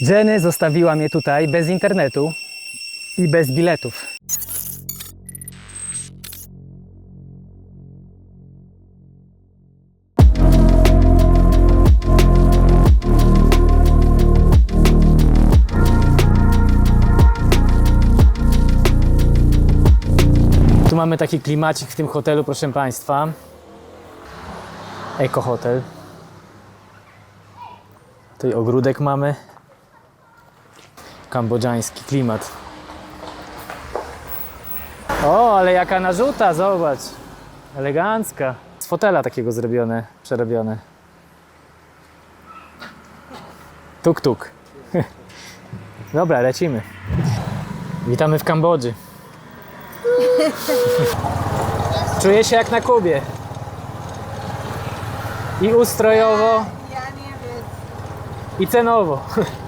Jenny zostawiła mnie tutaj bez internetu i bez biletów. Tu mamy taki klimacik w tym hotelu, proszę Państwa. Eko Hotel. Tutaj ogródek mamy. Kambodżański klimat. O, ale jaka narzuta, zobacz. Elegancka. Z fotela takiego zrobione, przerobione. Tuk tuk. Dobra, lecimy. Witamy w Kambodży. Czuję się jak na Kubie. I ustrojowo, Ja nie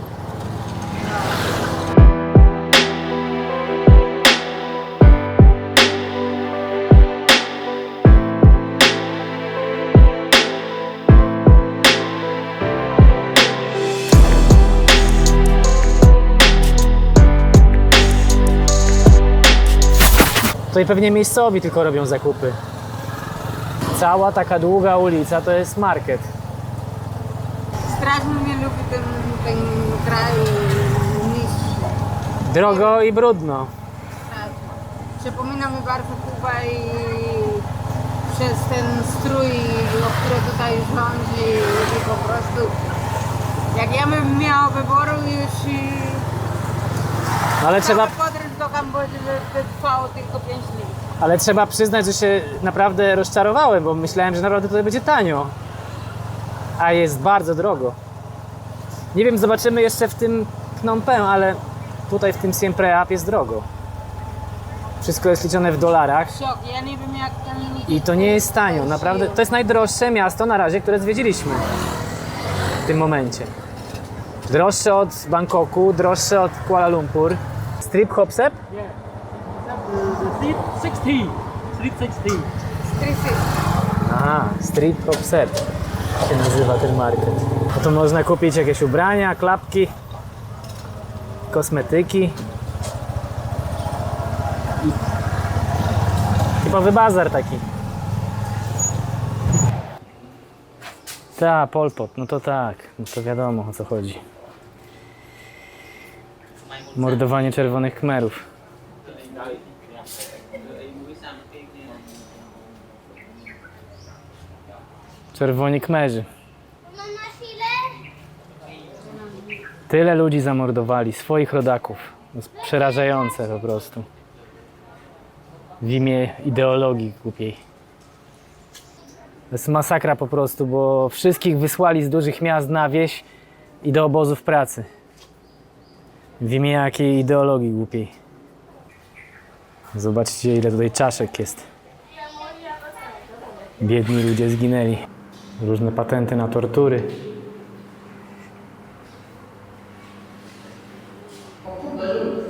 wiem. i pewnie miejscowi tylko robią zakupy. Cała taka długa ulica to jest market. Strasznie nie lubię ten, ten kraj niższy. Drogo i brudno. Strasznie. Przypomina mi bardzo Kuba i przez ten strój, który tutaj rządzi po prostu jak ja bym miał wyboru już Ale trzeba, podróż do Kambodży by trwało tylko 5 dni. ale trzeba przyznać, że się naprawdę rozczarowałem, bo myślałem, że naprawdę tutaj będzie tanio. A jest bardzo drogo. Nie wiem, zobaczymy jeszcze w tym Phnom Penh, ale tutaj w tym Siem Reap jest drogo. Wszystko jest liczone w dolarach. Szok, ja nie wiem jak ludzie I to nie jest tanio, naprawdę. To jest najdroższe miasto na razie, które zwiedziliśmy w tym momencie. Droższe od Bangkoku, droższe od Kuala Lumpur. Strip Hopsep? Street 60. Street 60. Strysy. Aha, Street Hopsep się nazywa ten market. No to można kupić jakieś ubrania, klapki, kosmetyki. I- Typowy bazar taki. Ta, Polpot, no to tak, no to wiadomo o co chodzi. Mordowanie czerwonych kmerów. Czerwoni kmerzy. Tyle ludzi zamordowali, swoich rodaków. To jest przerażające po prostu. W imię ideologii głupiej. To jest masakra po prostu, bo wszystkich wysłali z dużych miast na wieś i do obozów pracy. W imię jakiej ideologii głupiej. Zobaczcie ile tutaj czaszek jest. Biedni ludzie zginęli. Różne patenty na tortury.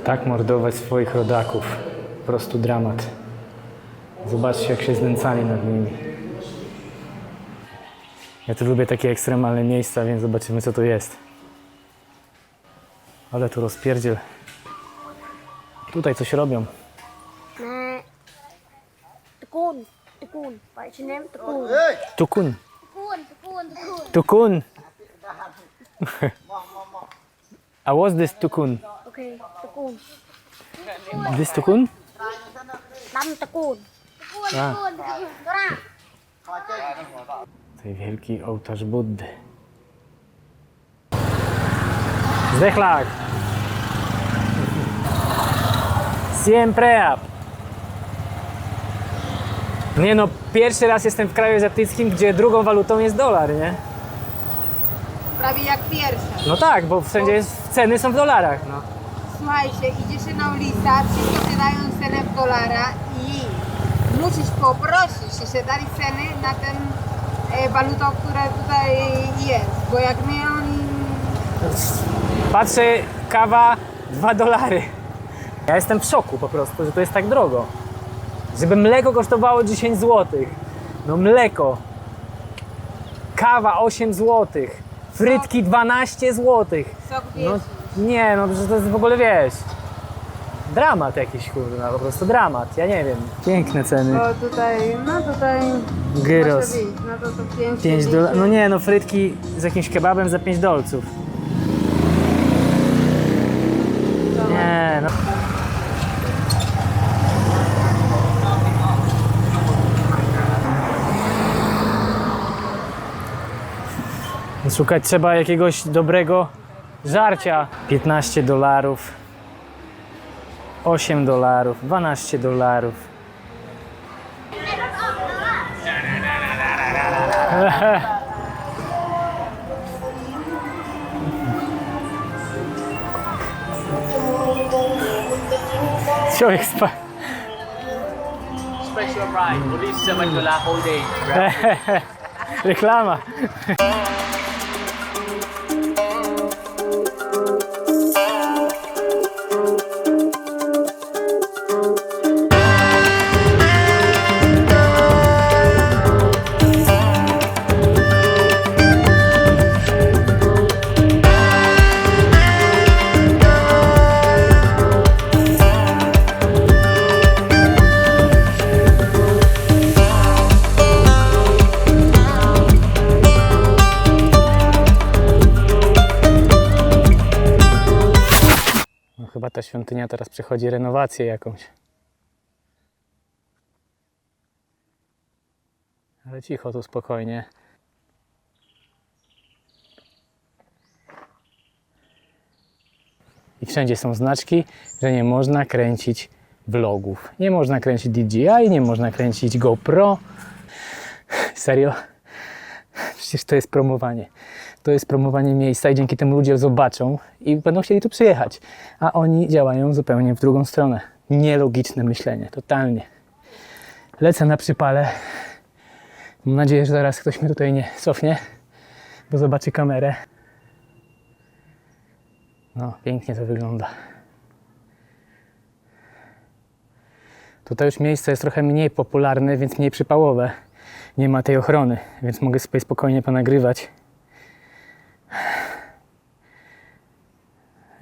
Tak mordować swoich rodaków. Po prostu dramat. Zobaczcie, jak się znęcali nad nimi. Ja tu lubię takie ekstremalne miejsca, więc zobaczymy, co tu jest. Ale tu rozpierdziel. Tutaj coś robią. No. Tukun, tukun. Patrzyniem, tukun. Tukun. Tukun, tukun, tukun. Tukun. A was this tukun? Okay, tukun. This tukun? Tam tukun. Tukun, tukun, tukun. Tutaj wielki ołtarz Buddy. Zdechlak! Siem Preap! Nie no, pierwszy raz jestem w kraju azjatyckim, gdzie drugą walutą jest dolar, nie? Prawie jak pierwsza. No tak, bo wszędzie jest, ceny są w dolarach, no. Słuchajcie, idziesz się na ulicę, wszyscy dają cenę w dolara i musisz poprosić, że się dali ceny na ten e, walutę, która tutaj jest, bo jak nie oni... Patrzę, kawa 2 dolary. Ja jestem w szoku po prostu, że to jest tak drogo. Żeby mleko kosztowało 10 zł. No mleko. Kawa 8 zł. Frytki 12 zł. No nie, no przecież to jest w ogóle wiesz. Dramat jakiś kurwa, po prostu dramat, ja nie wiem. Piękne ceny. Bo tutaj, no tutaj... Gyros. No to to 5 5 dolarów. No nie, no frytki z jakimś kebabem za 5 dolców. Nie, no. Szukać trzeba jakiegoś dobrego żarcia. 15 dolarów, 8 dolarów, 12 dolarów. So expired. Special ride, police sa Manila whole day. Reklama. Ta świątynia teraz przechodzi renowację jakąś. Ale cicho tu spokojnie. I wszędzie są znaczki, że nie można kręcić vlogów. Nie można kręcić DJI, nie można kręcić GoPro. Serio? Przecież to jest promowanie. To jest promowanie miejsca i dzięki temu ludzie zobaczą i będą chcieli tu przyjechać. A oni działają zupełnie w drugą stronę. Nielogiczne myślenie, totalnie. Lecę na przypale. Mam nadzieję, że zaraz ktoś mnie tutaj nie cofnie, bo zobaczy kamerę. No, pięknie to wygląda. Tutaj już miejsce jest trochę mniej popularne, więc mniej przypałowe. Nie ma tej ochrony, więc mogę sobie spokojnie ponagrywać.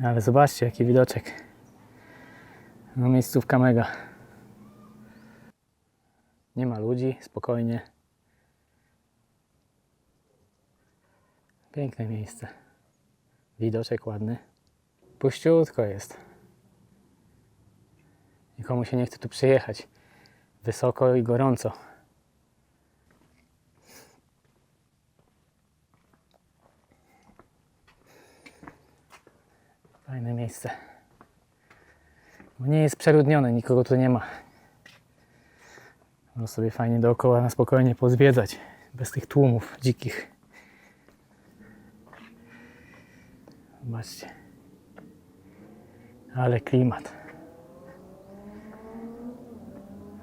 Ale zobaczcie, jaki widoczek. No, miejscówka mega. Nie ma ludzi, spokojnie. Piękne miejsce. Widoczek ładny. Puściutko jest. Nikomu się nie chce tu przyjechać. Wysoko i gorąco. Fajne miejsce. Nie jest przeludnione, nikogo tu nie ma. Można sobie fajnie dookoła na spokojnie pozwiedzać. Bez tych tłumów dzikich. Zobaczcie. Ale klimat.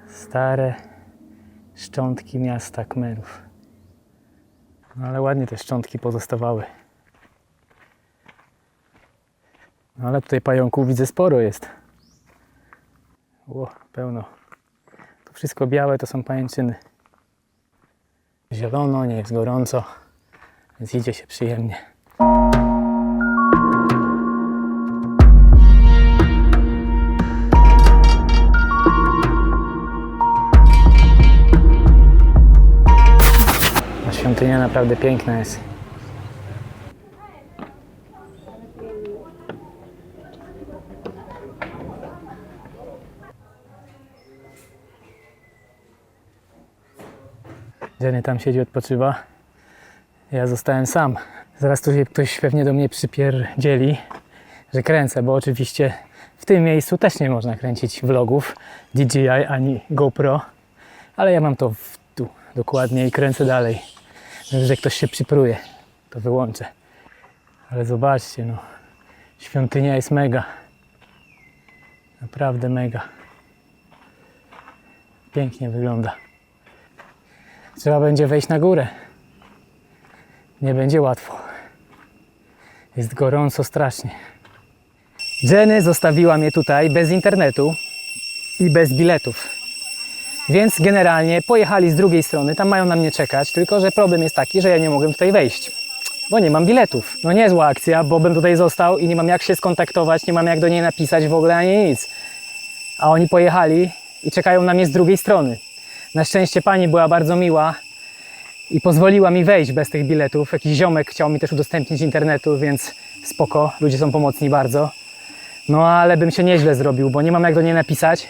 Stare szczątki miasta Kmerów. No ale ładnie te szczątki pozostawały. No ale tutaj pająków widzę sporo jest. O, pełno. To wszystko białe to są pajęczyny. Zielono, nie jest gorąco, więc idzie się przyjemnie. Świątynia naprawdę piękna jest. Jenny tam siedzi, odpoczywa. Ja zostałem sam. Zaraz tu się ktoś pewnie do mnie przypierdzieli, że kręcę, bo oczywiście w tym miejscu też nie można kręcić vlogów DJI ani GoPro, ale ja mam to w tu dokładnie i kręcę dalej. Że ktoś się przypruje, to wyłączę. Ale zobaczcie, no, świątynia jest mega. Naprawdę mega. Pięknie wygląda. Trzeba będzie wejść na górę. Nie będzie łatwo. Jest gorąco strasznie. Jenny zostawiła mnie tutaj bez internetu i bez biletów. Więc generalnie pojechali z drugiej strony, tam mają na mnie czekać, tylko że problem jest taki, że ja nie mogłem tutaj wejść. bo nie mam biletów. No niezła akcja, bo bym tutaj został i nie mam jak się skontaktować, nie mam jak do niej napisać w ogóle ani nic. A oni pojechali i czekają na mnie z drugiej strony. Na szczęście pani była bardzo miła i pozwoliła mi wejść bez tych biletów. Jakiś ziomek chciał mi też udostępnić internetu, więc spoko, ludzie są pomocni bardzo. No ale bym się nieźle zrobił, bo nie mam jak do niej napisać,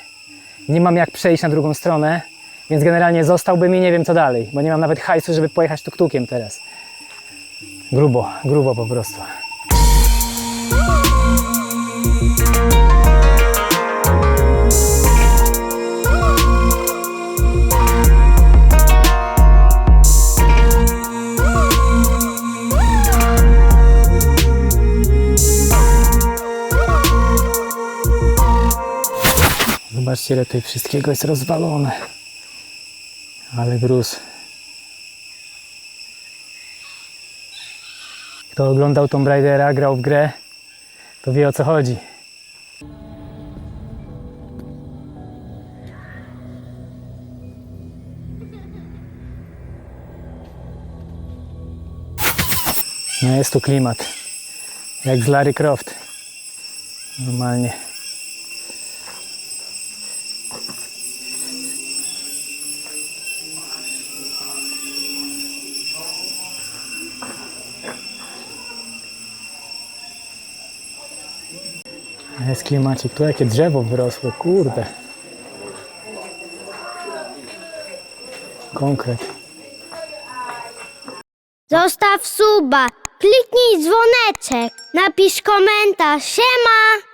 nie mam jak przejść na drugą stronę, więc generalnie zostałbym i nie wiem co dalej, bo nie mam nawet hajsu, żeby pojechać tuk-tukiem teraz. Grubo, grubo po prostu. Zobaczcie, ile tutaj wszystkiego jest rozwalone. Ale gruz. Kto oglądał Tomb Raidera, grał w grę, to wie o co chodzi. No jest tu klimat. Jak z Larry Croft. Normalnie. Jest klimacik. Tu jakie drzewo wyrosło, kurde. Konkret. Zostaw suba, kliknij dzwoneczek, napisz komentarz, siema!